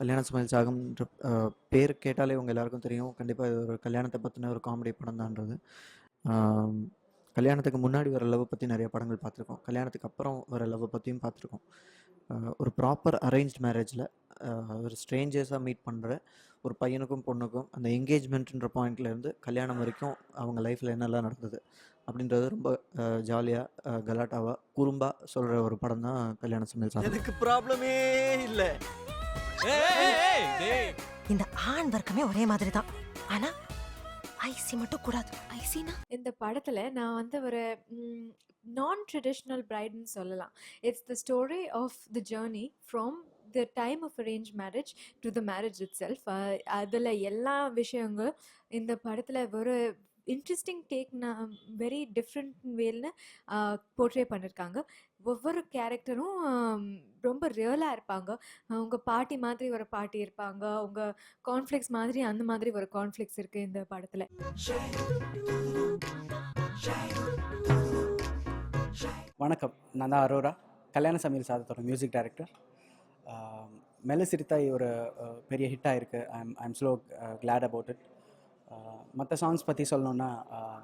கல்யாண ஸ்மைல் சாகம்ன்ற பேர் கேட்டாலே உங்கள் எல்லாருக்கும் தெரியும். கண்டிப்பாக இது ஒரு கல்யாணத்தை பற்றின ஒரு காமெடி படம் தான்றது கல்யாணத்துக்கு முன்னாடி வர லவ் பற்றி நிறைய படங்கள் பார்த்துருக்கோம். கல்யாணத்துக்கு அப்புறம் வர லவ் பற்றியும் பார்த்துருக்கோம். ஒரு ப்ராப்பர் அரேஞ்ச் மேரேஜில் ஒரு ஸ்ட்ரேஞ்சர்ஸாக மீட் பண்ணுற ஒரு பையனுக்கும் பொண்ணுக்கும் அந்த என்கேஜ்மெண்ட்ன்ற பாயிண்ட்லேருந்து கல்யாணம் வரைக்கும் அவங்க லைஃப்பில் என்னெல்லாம் நடந்தது அப்படின்றது ரொம்ப ஜாலியாக கலாட்டாவாக குறும்பாக சொல்கிற ஒரு படம் தான் கல்யாண சமையல் சாதம். எனக்கு ப்ராப்ளமே இல்லை. இந்த ஆண் வர்க்கமே ஒரே மாதிரி தான் ஆனா ஐசி மட்டும் கூடாது. ஐசினா இந்த படத்துல நான் வந்து ஒரு நான் ட்ரெடிஷ்னல் பிரைட்னு சொல்லலாம். It's the story of the journey from the time of arrange marriage to the marriage itself அதில் எல்லா விஷயங்களும் இந்த படத்தில் ஒரு இன்ட்ரெஸ்டிங் டேக் நான் வெரி டிஃப்ரெண்ட் வேல்னு போர்ட்ரே பண்ணியிருக்காங்க ஒவ்வொரு கேரக்டரும் ரொம்ப ரியலாக இருப்பாங்க. அவங்க பாட்டி மாதிரி ஒரு பாட்டி இருப்பாங்க. அவங்க கான்ஃப்ளிக்ஸ் மாதிரி அந்த மாதிரி ஒரு கான்ஃப்ளிக்ஸ் இருக்குது இந்த படத்தில். வணக்கம். நான் தான் அரோரா. கல்யாண சமையல் சாதத்தோட மியூசிக் டைரக்டர் மெல்ல சிரித்தாய் ஒரு பெரிய ஹிட் இருக்குது I'm I'm slow glad about it மற்ற சாங்ஸ் பற்றி சொல்லணுன்னா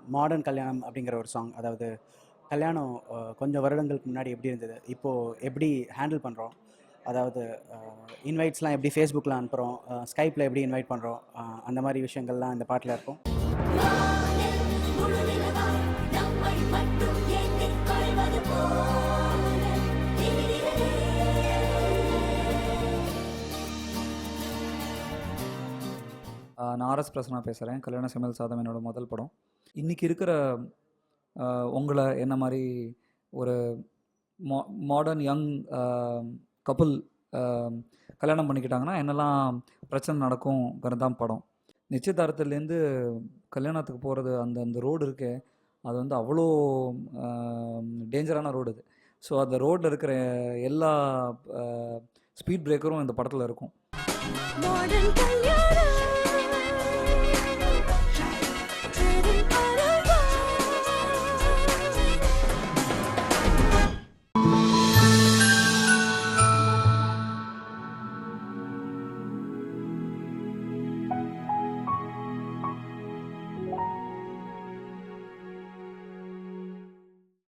மாடர்ன் கல்யாணம் அப்படிங்கிற ஒரு சாங் அதாவது கல்யாணம் கொஞ்சம் வருடங்களுக்கு முன்னாடி எப்படி இருந்தது இப்போது எப்படி ஹேண்டில் பண்ணுறோம் அதாவது இன்வைட்ஸ்லாம் எப்படி ஃபேஸ்புக்கில் அனுப்புகிறோம் ஸ்கைப்பில் எப்படி இன்வைட் பண்ணுறோம் அந்த மாதிரி விஷயங்கள்லாம் இந்த பாட்டில் இருக்கும். நான் ஆர்எஸ் பிரசன்னா பேசுகிறேன் கல்யாண சமையல் சாதம் என்னோட முதல் படம். இன்றைக்கி இருக்கிற உங்களை என்ன மாதிரி ஒரு மா மாடர்ன் யங் கபுல் கல்யாணம் பண்ணிக்கிட்டாங்கன்னா என்னெல்லாம் பிரச்சனை நடக்குங்கிறது தான் படம். நிச்சயதார்த்தத்துலேருந்து கல்யாணத்துக்கு போகிறது அந்த அந்த ரோடு இருக்கே அது வந்து அவ்வளோ டேஞ்சரான ரோடு அது. ஸோ அந்த ரோட்டில் இருக்கிற எல்லா ஸ்பீட் பிரேக்கரும் இந்த படத்தில் இருக்கும். மாடர்ன் கல்யாணம்.